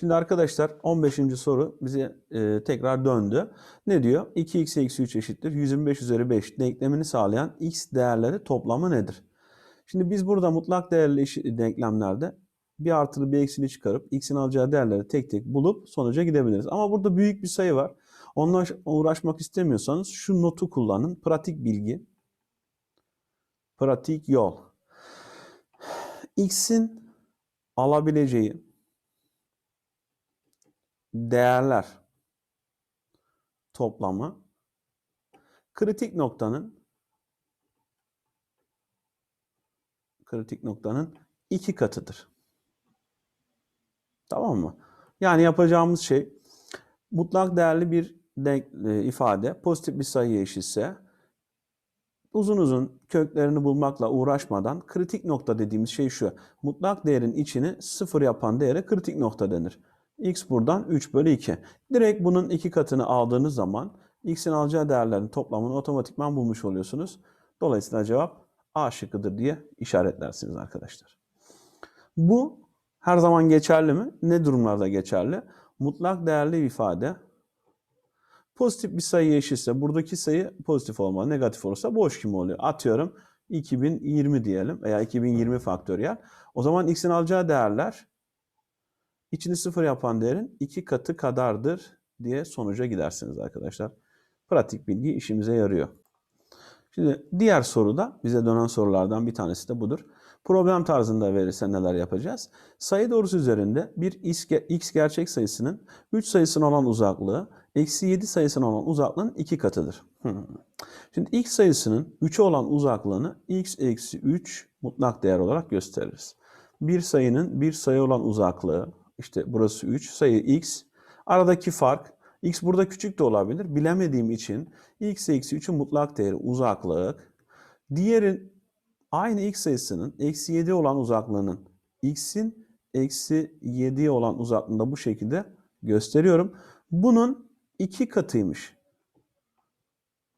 Şimdi arkadaşlar 15. soru bize e, tekrar döndü. Ne diyor? 2x eksi 3 eşittir. 125 üzeri 5 denklemini sağlayan x değerleri toplamı nedir? Şimdi biz burada mutlak değerli eşi- denklemlerde bir artılı bir eksili çıkarıp x'in alacağı değerleri tek tek bulup sonuca gidebiliriz. Ama burada büyük bir sayı var. Onunla uğraşmak istemiyorsanız şu notu kullanın. Pratik bilgi. Pratik yol. x'in alabileceği değerler toplamı kritik noktanın kritik noktanın iki katıdır. Tamam mı? Yani yapacağımız şey mutlak değerli bir denk, e, ifade pozitif bir sayıya eşitse uzun uzun köklerini bulmakla uğraşmadan kritik nokta dediğimiz şey şu. Mutlak değerin içini sıfır yapan değere kritik nokta denir. X buradan 3 bölü 2. Direkt bunun iki katını aldığınız zaman x'in alacağı değerlerin toplamını otomatikman bulmuş oluyorsunuz. Dolayısıyla cevap A şıkkıdır diye işaretlersiniz arkadaşlar. Bu her zaman geçerli mi? Ne durumlarda geçerli? Mutlak değerli bir ifade pozitif bir sayı eşitse buradaki sayı pozitif olmalı. Negatif olursa boş kim oluyor? Atıyorum 2020 diyelim veya 2020 faktöriyel. O zaman x'in alacağı değerler içini sıfır yapan değerin iki katı kadardır diye sonuca gidersiniz arkadaşlar. Pratik bilgi işimize yarıyor. Şimdi diğer soruda bize dönen sorulardan bir tanesi de budur. Problem tarzında verirse neler yapacağız? Sayı doğrusu üzerinde bir x ge- x gerçek sayısının 3 sayısına olan uzaklığı eksi 7 sayısına olan uzaklığın iki katıdır. Hmm. Şimdi x sayısının 3'e olan uzaklığını x eksi 3 mutlak değer olarak gösteririz. Bir sayının bir sayı olan uzaklığı işte burası 3 sayı x aradaki fark x burada küçük de olabilir bilemediğim için x eksi 3'ün mutlak değeri uzaklık diğerin aynı x sayısının eksi 7 olan uzaklığının x'in eksi 7 olan uzaklığında bu şekilde gösteriyorum. Bunun iki katıymış.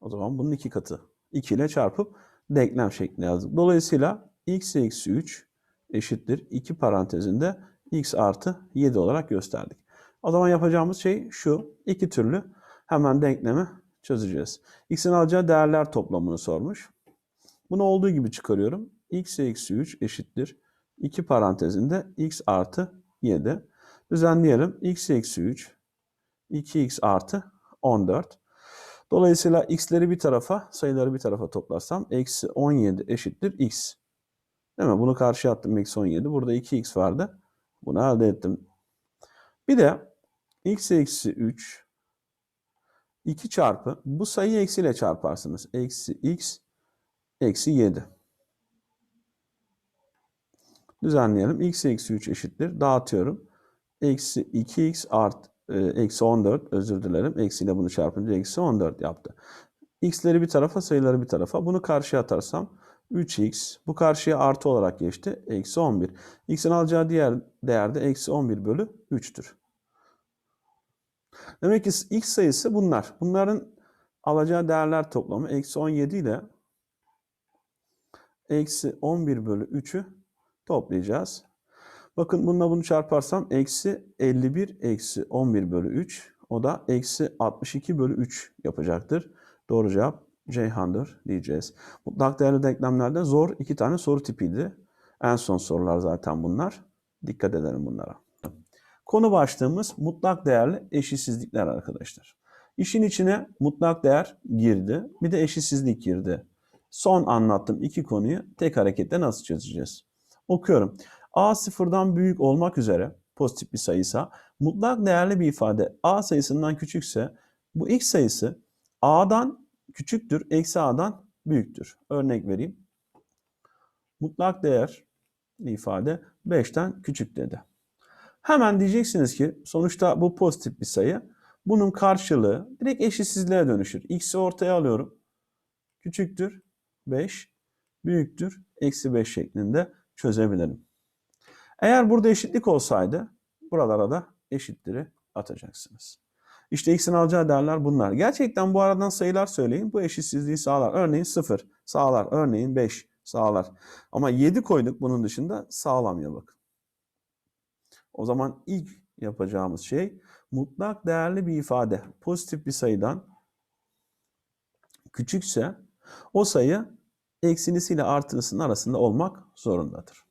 O zaman bunun iki katı. 2 ile çarpıp denklem şeklinde yazdık. Dolayısıyla x eksi 3 eşittir 2 parantezinde x artı 7 olarak gösterdik. O zaman yapacağımız şey şu. iki türlü hemen denklemi çözeceğiz. x'in alacağı değerler toplamını sormuş. Bunu olduğu gibi çıkarıyorum. x eksi 3 eşittir. 2 parantezinde x artı 7. Düzenleyelim. x eksi 3 2x artı 14. Dolayısıyla x'leri bir tarafa, sayıları bir tarafa toplarsam eksi 17 eşittir x. Değil mi? Bunu karşıya attım eksi 17. Burada 2x vardı. Bunu elde ettim. Bir de x eksi 3 2 çarpı bu sayıyı eksiyle çarparsınız. Eksi x eksi 7. Düzenleyelim. x eksi 3 eşittir. Dağıtıyorum. Eksi 2x art e, eksi 14 özür dilerim. Eksiyle bunu çarpınca eksi 14 yaptı. x'leri bir tarafa sayıları bir tarafa. Bunu karşıya atarsam 3x bu karşıya artı olarak geçti. Eksi 11. x'in alacağı diğer değerde eksi 11 bölü 3'tür. Demek ki x sayısı bunlar. Bunların alacağı değerler toplamı eksi 17 ile eksi 11 bölü 3'ü toplayacağız. Bakın bununla bunu çarparsam eksi 51 eksi 11 bölü 3. O da eksi 62 bölü 3 yapacaktır. Doğru cevap Ceyhan'dır diyeceğiz. Mutlak değerli denklemlerde zor iki tane soru tipiydi. En son sorular zaten bunlar. Dikkat edelim bunlara. Konu başlığımız mutlak değerli eşitsizlikler arkadaşlar. İşin içine mutlak değer girdi. Bir de eşitsizlik girdi. Son anlattığım iki konuyu tek harekette nasıl çözeceğiz? Okuyorum. A sıfırdan büyük olmak üzere pozitif bir sayıysa mutlak değerli bir ifade A sayısından küçükse bu x sayısı A'dan küçüktür, eksi A'dan büyüktür. Örnek vereyim. Mutlak değer ifade 5'ten küçük dedi. Hemen diyeceksiniz ki sonuçta bu pozitif bir sayı. Bunun karşılığı direkt eşitsizliğe dönüşür. X'i ortaya alıyorum. Küçüktür 5, büyüktür eksi 5 şeklinde çözebilirim. Eğer burada eşitlik olsaydı buralara da eşitleri atacaksınız. İşte x'in alacağı değerler bunlar. Gerçekten bu aradan sayılar söyleyin. Bu eşitsizliği sağlar. Örneğin 0 sağlar. Örneğin 5 sağlar. Ama 7 koyduk bunun dışında sağlamıyor bakın. O zaman ilk yapacağımız şey mutlak değerli bir ifade pozitif bir sayıdan küçükse o sayı eksilisiyle artılısının arasında olmak zorundadır.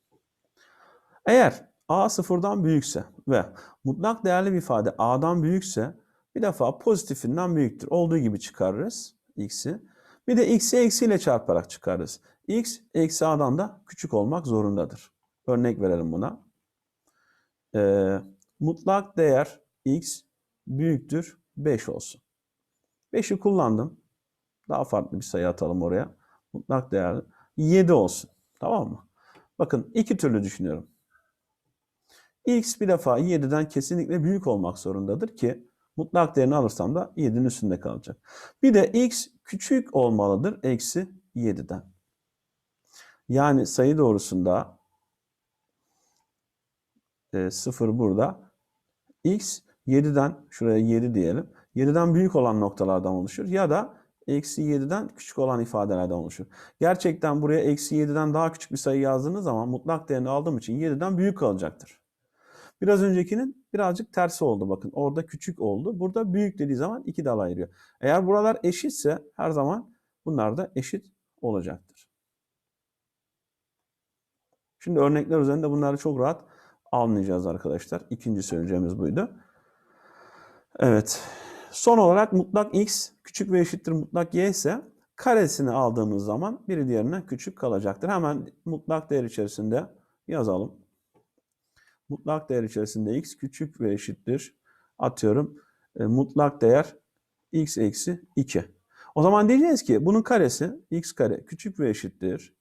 Eğer a sıfırdan büyükse ve mutlak değerli bir ifade a'dan büyükse bir defa pozitifinden büyüktür. Olduğu gibi çıkarırız x'i. Bir de x'i eksiyle çarparak çıkarırız. x eksi a'dan da küçük olmak zorundadır. Örnek verelim buna. Ee, mutlak değer x büyüktür 5 olsun. 5'i kullandım. Daha farklı bir sayı atalım oraya. Mutlak değer 7 olsun. Tamam mı? Bakın iki türlü düşünüyorum. X bir defa 7'den kesinlikle büyük olmak zorundadır ki mutlak değerini alırsam da 7'nin üstünde kalacak. Bir de x küçük olmalıdır eksi 7'den. Yani sayı doğrusunda e, 0 burada. x 7'den şuraya 7 diyelim. 7'den büyük olan noktalardan oluşur. Ya da eksi 7'den küçük olan ifadelerden oluşur. Gerçekten buraya eksi 7'den daha küçük bir sayı yazdığınız zaman mutlak değerini aldığım için 7'den büyük kalacaktır. Biraz öncekinin birazcık tersi oldu bakın. Orada küçük oldu. Burada büyük dediği zaman iki dal ayırıyor. Eğer buralar eşitse her zaman bunlar da eşit olacaktır. Şimdi örnekler üzerinde bunları çok rahat anlayacağız arkadaşlar. İkinci söyleyeceğimiz buydu. Evet. Son olarak mutlak x küçük ve eşittir mutlak y ise karesini aldığımız zaman biri diğerinden küçük kalacaktır. Hemen mutlak değer içerisinde yazalım. Mutlak değer içerisinde x küçük ve eşittir. Atıyorum e, mutlak değer x eksi 2. O zaman diyeceğiz ki bunun karesi x kare küçük ve eşittir.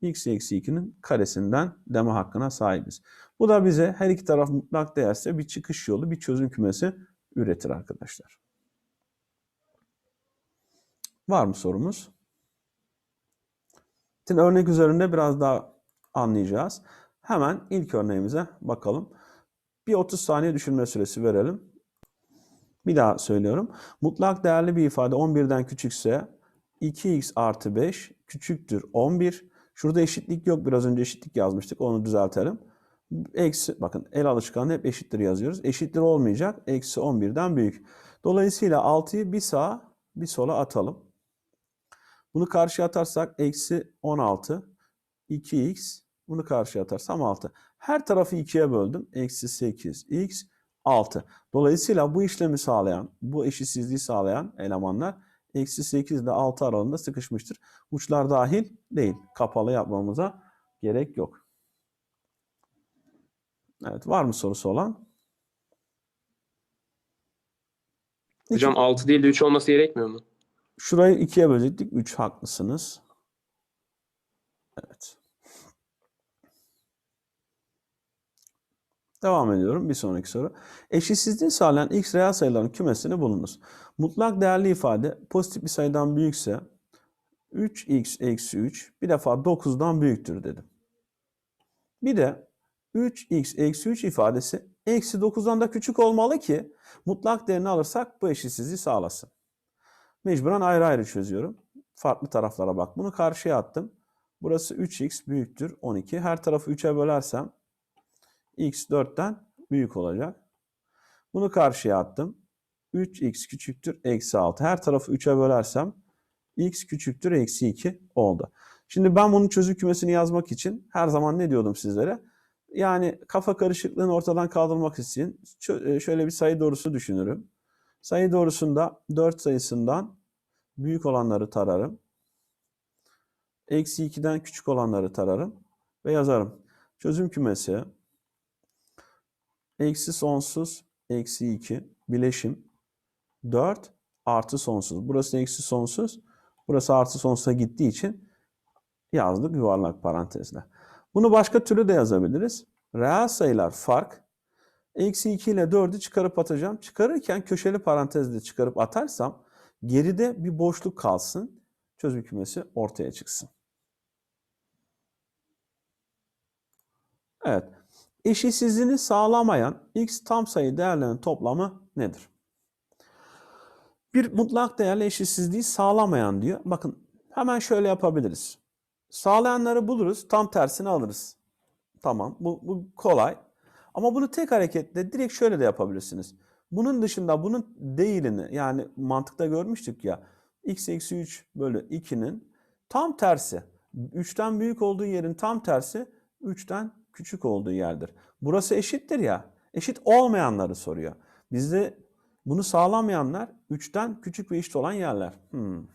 x eksi 2'nin karesinden deme hakkına sahibiz. Bu da bize her iki taraf mutlak değerse bir çıkış yolu, bir çözüm kümesi üretir arkadaşlar. Var mı sorumuz? Şimdi örnek üzerinde biraz daha anlayacağız. Hemen ilk örneğimize bakalım. Bir 30 saniye düşünme süresi verelim. Bir daha söylüyorum. Mutlak değerli bir ifade 11'den küçükse 2x artı 5 küçüktür 11. Şurada eşitlik yok. Biraz önce eşitlik yazmıştık. Onu düzeltelim. Eksi, bakın el alışkanlığı hep eşittir yazıyoruz. Eşittir olmayacak. Eksi 11'den büyük. Dolayısıyla 6'yı bir sağa bir sola atalım. Bunu karşıya atarsak eksi 16. 2x bunu karşıya atarsam 6. Her tarafı 2'ye böldüm. Eksi 8x 6. Dolayısıyla bu işlemi sağlayan, bu eşitsizliği sağlayan elemanlar eksi 8 ile 6 aralığında sıkışmıştır. Uçlar dahil değil. Kapalı yapmamıza gerek yok. Evet var mı sorusu olan? Hocam 6 değil de 3 olması gerekmiyor mu? Şurayı 2'ye bölecektik. 3 haklısınız. Evet. Devam ediyorum. Bir sonraki soru. Eşitsizliği sağlayan x reel sayıların kümesini bulunuz. Mutlak değerli ifade pozitif bir sayıdan büyükse 3x eksi 3 bir defa 9'dan büyüktür dedim. Bir de 3x eksi 3 ifadesi eksi 9'dan da küçük olmalı ki mutlak değerini alırsak bu eşitsizliği sağlasın. Mecburen ayrı ayrı çözüyorum. Farklı taraflara bak. Bunu karşıya attım. Burası 3x büyüktür 12. Her tarafı 3'e bölersem x 4'ten büyük olacak. Bunu karşıya attım. 3x küçüktür eksi 6. Her tarafı 3'e bölersem x küçüktür eksi 2 oldu. Şimdi ben bunun çözüm kümesini yazmak için her zaman ne diyordum sizlere? Yani kafa karışıklığını ortadan kaldırmak için şöyle bir sayı doğrusu düşünürüm. Sayı doğrusunda 4 sayısından büyük olanları tararım. Eksi 2'den küçük olanları tararım ve yazarım. Çözüm kümesi eksi sonsuz eksi 2 bileşim 4 artı sonsuz. Burası eksi sonsuz. Burası artı sonsuza gittiği için yazdık yuvarlak parantezle. Bunu başka türlü de yazabiliriz. Reel sayılar fark. Eksi 2 ile 4'ü çıkarıp atacağım. Çıkarırken köşeli parantezle çıkarıp atarsam geride bir boşluk kalsın. Çözüm kümesi ortaya çıksın. Evet. Eşitsizliğini sağlamayan x tam sayı değerlerinin toplamı nedir? Bir mutlak değerli eşitsizliği sağlamayan diyor. Bakın hemen şöyle yapabiliriz. Sağlayanları buluruz, tam tersini alırız. Tamam, bu, bu kolay. Ama bunu tek hareketle direkt şöyle de yapabilirsiniz. Bunun dışında bunun değilini yani mantıkta görmüştük ya x eksi 3 bölü 2'nin tam tersi. 3'ten büyük olduğu yerin tam tersi 3'ten küçük olduğu yerdir. Burası eşittir ya. Eşit olmayanları soruyor. Bizde bunu sağlamayanlar 3'ten küçük ve eşit olan yerler. Hmm.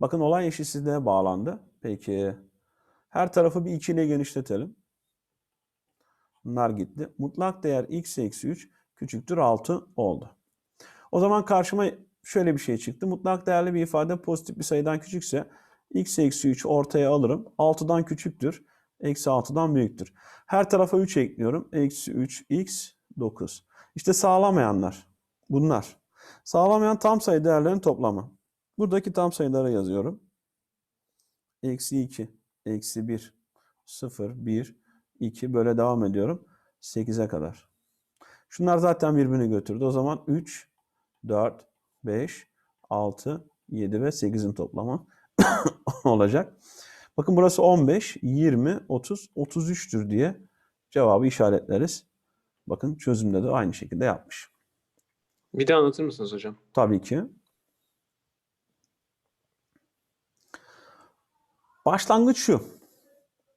Bakın olay eşitsizliğe bağlandı. Peki her tarafı bir 2 ile genişletelim. Bunlar gitti. Mutlak değer x eksi 3 küçüktür 6 oldu. O zaman karşıma şöyle bir şey çıktı. Mutlak değerli bir ifade pozitif bir sayıdan küçükse x eksi 3 ortaya alırım. 6'dan küçüktür. Eksi 6'dan büyüktür. Her tarafa 3 ekliyorum. Eksi 3 x 9. İşte sağlamayanlar. Bunlar. Sağlamayan tam sayı değerlerin toplamı. Buradaki tam sayıları yazıyorum. Eksi 2, eksi 1, 0, 1, 2 böyle devam ediyorum. 8'e kadar. Şunlar zaten birbirini götürdü. O zaman 3, 4, 5, 6, 7 ve 8'in toplamı olacak. Bakın burası 15, 20, 30, 33'tür diye cevabı işaretleriz. Bakın çözümde de aynı şekilde yapmış. Bir de anlatır mısınız hocam? Tabii ki. Başlangıç şu.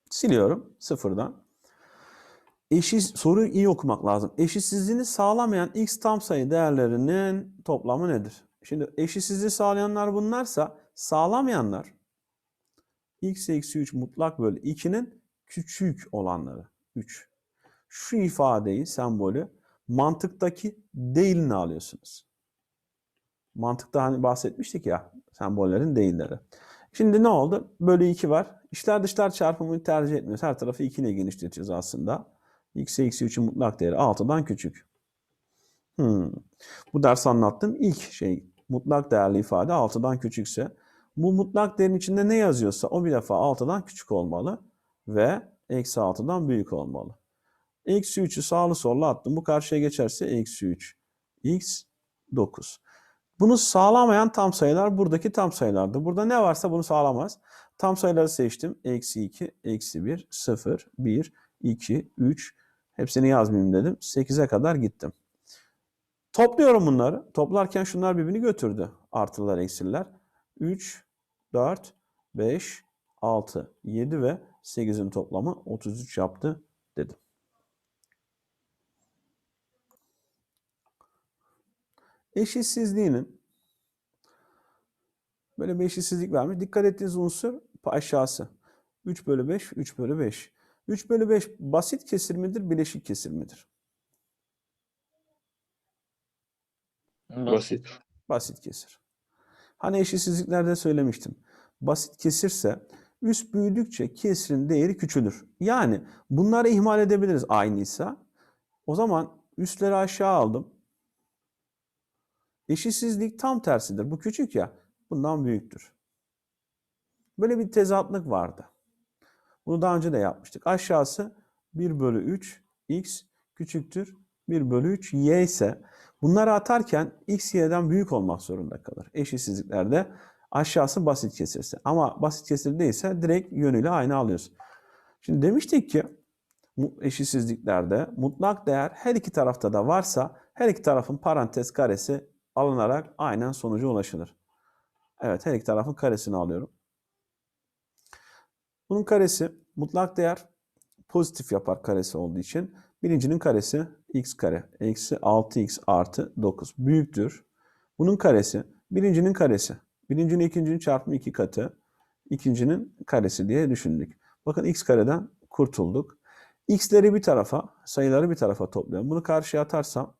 Siliyorum sıfırdan. Eşit, soruyu iyi okumak lazım. Eşitsizliğini sağlamayan x tam sayı değerlerinin toplamı nedir? Şimdi eşitsizliği sağlayanlar bunlarsa sağlamayanlar x eksi 3 mutlak bölü 2'nin küçük olanları. 3. Şu ifadeyi, sembolü mantıktaki değilini alıyorsunuz. Mantıkta hani bahsetmiştik ya sembollerin değilleri. Şimdi ne oldu? Bölü 2 var. İşler dışlar çarpımını tercih etmiyoruz. Her tarafı 2 ile genişletiyoruz aslında. x eksi 3'ün mutlak değeri 6'dan küçük. Hmm. Bu ders anlattığım ilk şey mutlak değerli ifade 6'dan küçükse bu mutlak değerin içinde ne yazıyorsa o bir defa 6'dan küçük olmalı ve eksi 6'dan büyük olmalı. Eksi 3'ü sağlı sollu attım. Bu karşıya geçerse eksi 3. X 9. Bunu sağlamayan tam sayılar buradaki tam sayılardı. Burada ne varsa bunu sağlamaz. Tam sayıları seçtim. Eksi 2, eksi 1, 0, 1, 2, 3. Hepsini yazmayayım dedim. 8'e kadar gittim. Topluyorum bunları. Toplarken şunlar birbirini götürdü. Artılar, eksiler. 3, 4, 5, 6, 7 ve 8'in toplamı 33 yaptı dedim. Eşitsizliğinin böyle bir eşitsizlik vermiş. Dikkat ettiğiniz unsur aşağısı. 3 bölü 5, 3 bölü 5. 3 bölü 5 basit kesir midir, bileşik kesir midir? Basit. Basit kesir. Hani eşitsizliklerde söylemiştim. Basit kesirse üst büyüdükçe kesirin değeri küçülür. Yani bunları ihmal edebiliriz aynıysa. O zaman üstleri aşağı aldım. Eşitsizlik tam tersidir. Bu küçük ya, bundan büyüktür. Böyle bir tezatlık vardı. Bunu daha önce de yapmıştık. Aşağısı 1 bölü 3 x küçüktür 1 bölü 3 y ise bunları atarken x y'den büyük olmak zorunda kalır. Eşitsizliklerde aşağısı basit kesirse. Ama basit kesir değilse direkt yönüyle aynı alıyoruz. Şimdi demiştik ki eşitsizliklerde mutlak değer her iki tarafta da varsa her iki tarafın parantez karesi alınarak aynen sonuca ulaşılır. Evet her iki tarafın karesini alıyorum. Bunun karesi mutlak değer pozitif yapar karesi olduğu için. Birincinin karesi x kare eksi 6x artı 9 büyüktür. Bunun karesi birincinin karesi. Birincinin ikincinin çarpımı iki katı. ikincinin karesi diye düşündük. Bakın x kareden kurtulduk. x'leri bir tarafa, sayıları bir tarafa topluyorum. Bunu karşıya atarsam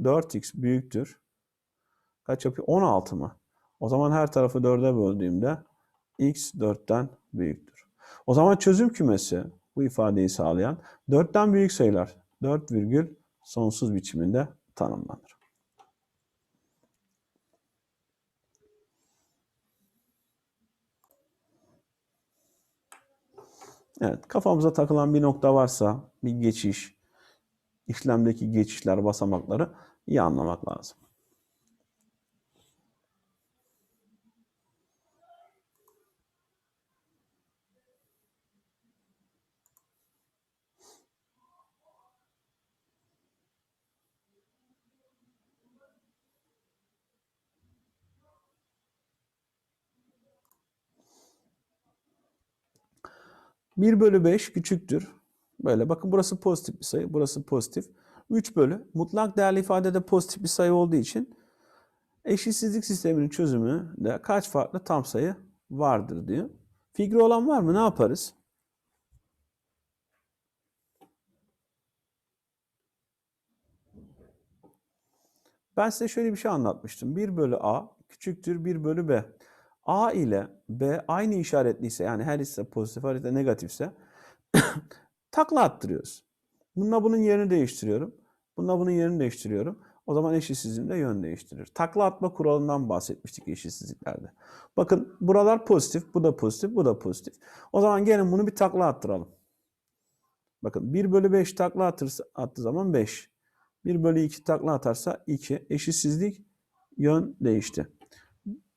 4x büyüktür. Kaç yapıyor? 16 mı? O zaman her tarafı 4'e böldüğümde x 4'ten büyüktür. O zaman çözüm kümesi bu ifadeyi sağlayan 4'ten büyük sayılar 4 virgül sonsuz biçiminde tanımlanır. Evet, kafamıza takılan bir nokta varsa bir geçiş, işlemdeki geçişler, basamakları iyi anlamak lazım. 1 bölü 5 küçüktür. Böyle bakın burası pozitif bir sayı, burası pozitif. 3 bölü mutlak değerli ifadede pozitif bir sayı olduğu için eşitsizlik sisteminin çözümü de kaç farklı tam sayı vardır diyor. Fikri olan var mı? Ne yaparız? Ben size şöyle bir şey anlatmıştım. 1 bölü A küçüktür 1 bölü B. A ile B aynı işaretliyse yani her de pozitif her de negatifse takla attırıyoruz. Bununla bunun yerini değiştiriyorum. Bununla bunun yerini değiştiriyorum. O zaman eşitsizliğim de yön değiştirir. Takla atma kuralından bahsetmiştik eşitsizliklerde. Bakın buralar pozitif, bu da pozitif, bu da pozitif. O zaman gelin bunu bir takla attıralım. Bakın 1 bölü 5 takla atırsa, attığı zaman 5. 1 bölü 2 takla atarsa 2. Eşitsizlik yön değişti.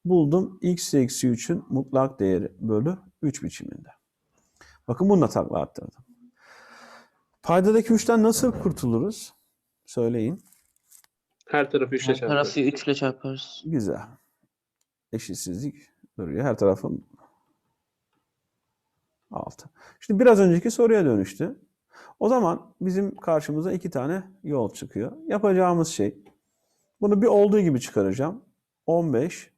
Buldum x eksi 3'ün mutlak değeri bölü 3 biçiminde. Bakın bununla takla attırdım. Paydadaki 3'ten nasıl kurtuluruz? Söyleyin. Her tarafı 3 ile Her tarafı 3 ile çarparız. Güzel. Eşitsizlik duruyor. Her tarafım 6. Şimdi biraz önceki soruya dönüştü. O zaman bizim karşımıza iki tane yol çıkıyor. Yapacağımız şey bunu bir olduğu gibi çıkaracağım. 15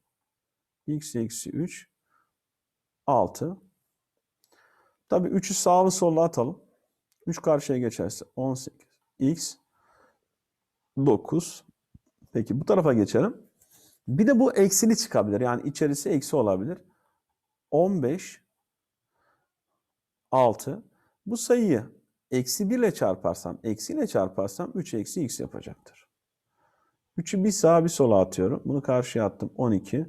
x eksi 3 6. Tabii 3'ü sağlı sollu atalım. 3 karşıya geçerse 18 x 9 Peki bu tarafa geçelim. Bir de bu eksili çıkabilir. Yani içerisi eksi olabilir. 15 6. Bu sayıyı eksi 1 ile çarparsam, eksi ile çarparsam 3 eksi x yapacaktır. 3'ü bir sağa bir sola atıyorum. Bunu karşıya attım. 12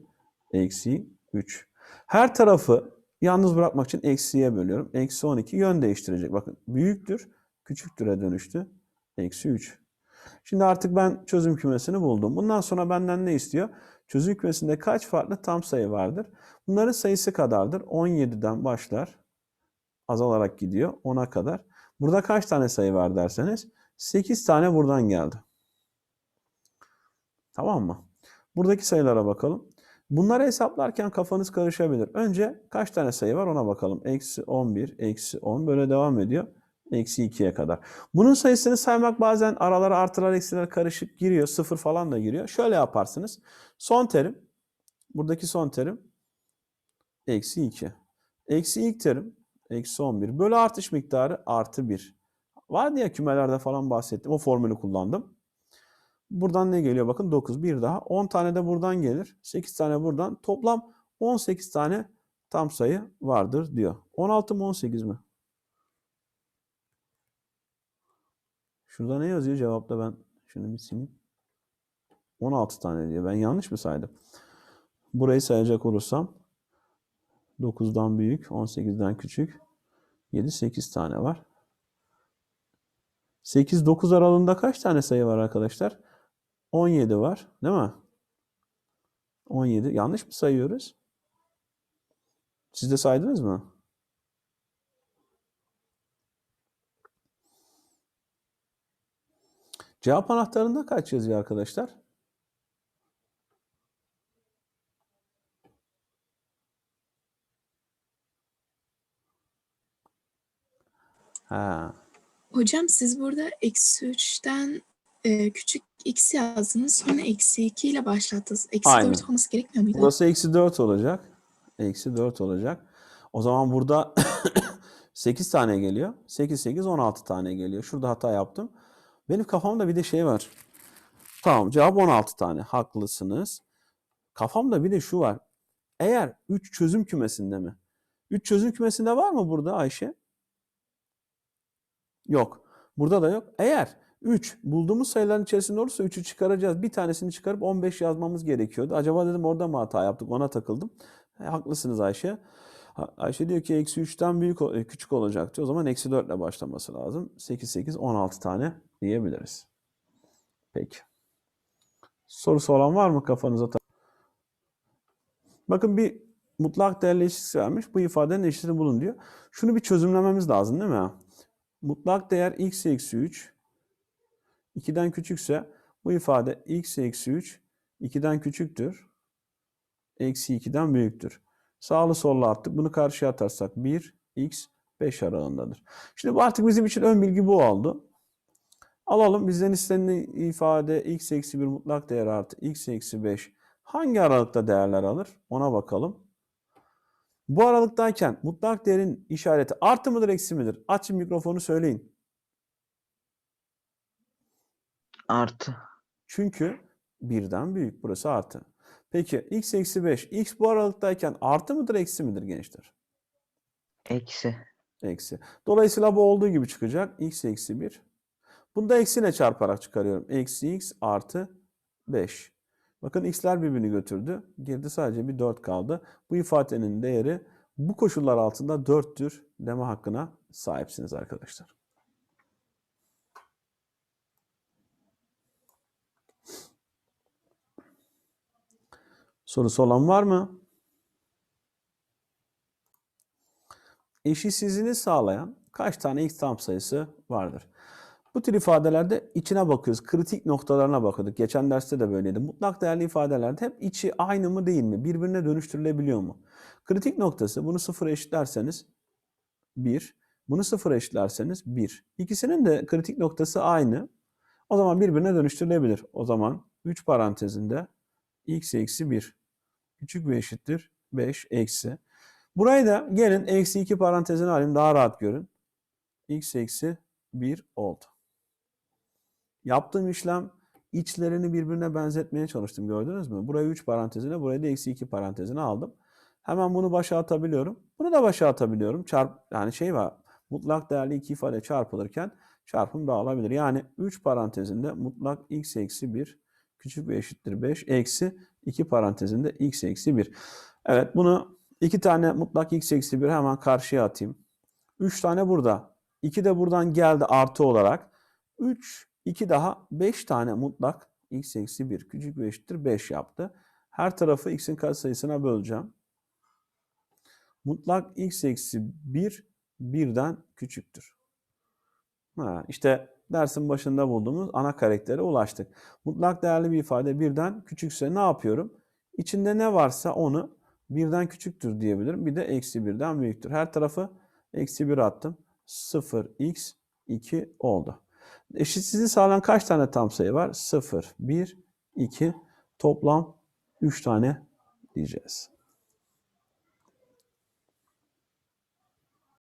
eksi 3. Her tarafı yalnız bırakmak için eksiye bölüyorum. Eksi 12 yön değiştirecek. Bakın büyüktür, küçüktüre dönüştü. Eksi 3. Şimdi artık ben çözüm kümesini buldum. Bundan sonra benden ne istiyor? Çözüm kümesinde kaç farklı tam sayı vardır? Bunların sayısı kadardır. 17'den başlar. Azalarak gidiyor 10'a kadar. Burada kaç tane sayı var derseniz 8 tane buradan geldi. Tamam mı? Buradaki sayılara bakalım. Bunları hesaplarken kafanız karışabilir. Önce kaç tane sayı var ona bakalım. Eksi 11, eksi 10 böyle devam ediyor. Eksi 2'ye kadar. Bunun sayısını saymak bazen aralara artılar eksiler karışık giriyor. Sıfır falan da giriyor. Şöyle yaparsınız. Son terim. Buradaki son terim. Eksi 2. Eksi ilk terim. Eksi 11. Bölü artış miktarı artı 1. Vardı ya kümelerde falan bahsettim. O formülü kullandım. Buradan ne geliyor? Bakın 9. Bir daha. 10 tane de buradan gelir. 8 tane buradan. Toplam 18 tane tam sayı vardır diyor. 16 mı 18 mi? Şurada ne yazıyor cevapta ben şunu bir sileyim. 16 tane diyor. Ben yanlış mı saydım? Burayı sayacak olursam 9'dan büyük, 18'den küçük 7 8 tane var. 8 9 aralığında kaç tane sayı var arkadaşlar? 17 var, değil mi? 17. Yanlış mı sayıyoruz? Siz de saydınız mı? Cevap anahtarında kaç yazıyor arkadaşlar? Ha. Hocam siz burada eksi 3'ten e, küçük x yazdınız sonra eksi 2 ile başlattınız. Eksi Aynen. 4 olması gerekmiyor muydu? Burası eksi 4 olacak. Eksi 4 olacak. O zaman burada 8 tane geliyor. 8, 8, 16 tane geliyor. Şurada hata yaptım. Benim kafamda bir de şey var. Tamam cevap 16 tane. Haklısınız. Kafamda bir de şu var. Eğer 3 çözüm kümesinde mi? 3 çözüm kümesinde var mı burada Ayşe? Yok. Burada da yok. Eğer 3 bulduğumuz sayıların içerisinde olursa 3'ü çıkaracağız. Bir tanesini çıkarıp 15 yazmamız gerekiyordu. Acaba dedim orada mı hata yaptık? Ona takıldım. E, haklısınız Ayşe. Ayşe diyor ki eksi 3'ten büyük, e, küçük olacak diyor. O zaman eksi 4 ile başlaması lazım. 8, 8, 16 tane diyebiliriz. Peki. Sorusu olan var mı kafanıza? Bakın bir mutlak değerli eşitsi vermiş. Bu ifadenin eşitini bulun diyor. Şunu bir çözümlememiz lazım değil mi? Mutlak değer x eksi 3 2'den küçükse bu ifade x eksi 3 2'den küçüktür. Eksi 2'den büyüktür. Sağlı sollu attık. Bunu karşıya atarsak 1 x 5 aralığındadır. Şimdi bu artık bizim için ön bilgi bu oldu. Alalım bizden istenilen ifade x eksi 1 mutlak değer artı x eksi 5 hangi aralıkta değerler alır? Ona bakalım. Bu aralıktayken mutlak değerin işareti artı mıdır eksi midir? Açın mikrofonu söyleyin. Artı. Çünkü birden büyük. Burası artı. Peki x eksi 5. x bu aralıktayken artı mıdır eksi midir gençler? Eksi. Eksi. Dolayısıyla bu olduğu gibi çıkacak. x eksi 1. Bunu da eksiyle çarparak çıkarıyorum. Eksi x artı 5. Bakın x'ler birbirini götürdü. Geride sadece bir 4 kaldı. Bu ifadenin değeri bu koşullar altında 4'tür deme hakkına sahipsiniz arkadaşlar. Sorusu olan var mı? Eşitsizliğini sağlayan kaç tane x tam sayısı vardır? Bu tür ifadelerde içine bakıyoruz. Kritik noktalarına bakıyorduk. Geçen derste de böyleydi. Mutlak değerli ifadelerde hep içi aynı mı değil mi? Birbirine dönüştürülebiliyor mu? Kritik noktası bunu sıfıra eşitlerseniz 1. Bunu sıfıra eşitlerseniz 1. İkisinin de kritik noktası aynı. O zaman birbirine dönüştürülebilir. O zaman 3 parantezinde x eksi 1 küçük bir eşittir 5 eksi. Burayı da gelin eksi 2 parantezine alayım daha rahat görün. x eksi 1 oldu. Yaptığım işlem içlerini birbirine benzetmeye çalıştım gördünüz mü? Burayı 3 parantezine burayı da eksi 2 parantezine aldım. Hemen bunu başa atabiliyorum. Bunu da başa atabiliyorum. Çarp, yani şey var mutlak değerli iki ifade çarpılırken çarpım dağılabilir. Yani 3 parantezinde mutlak x eksi 1 küçük bir eşittir 5 eksi 2 parantezinde x eksi 1. Evet bunu iki tane mutlak x eksi 1 hemen karşıya atayım. 3 tane burada. 2 de buradan geldi artı olarak. 3, 2 daha 5 tane mutlak x eksi 1 küçük bir eşittir 5 yaptı. Her tarafı x'in katsayısına böleceğim. Mutlak x eksi 1 birden küçüktür. Ha, işte dersin başında bulduğumuz ana karaktere ulaştık. Mutlak değerli bir ifade birden küçükse ne yapıyorum? İçinde ne varsa onu birden küçüktür diyebilirim. Bir de eksi birden büyüktür. Her tarafı eksi 1 attım. 0 x 2 oldu. Eşitsizliği sağlayan kaç tane tam sayı var? 0, 1, 2 toplam 3 tane diyeceğiz.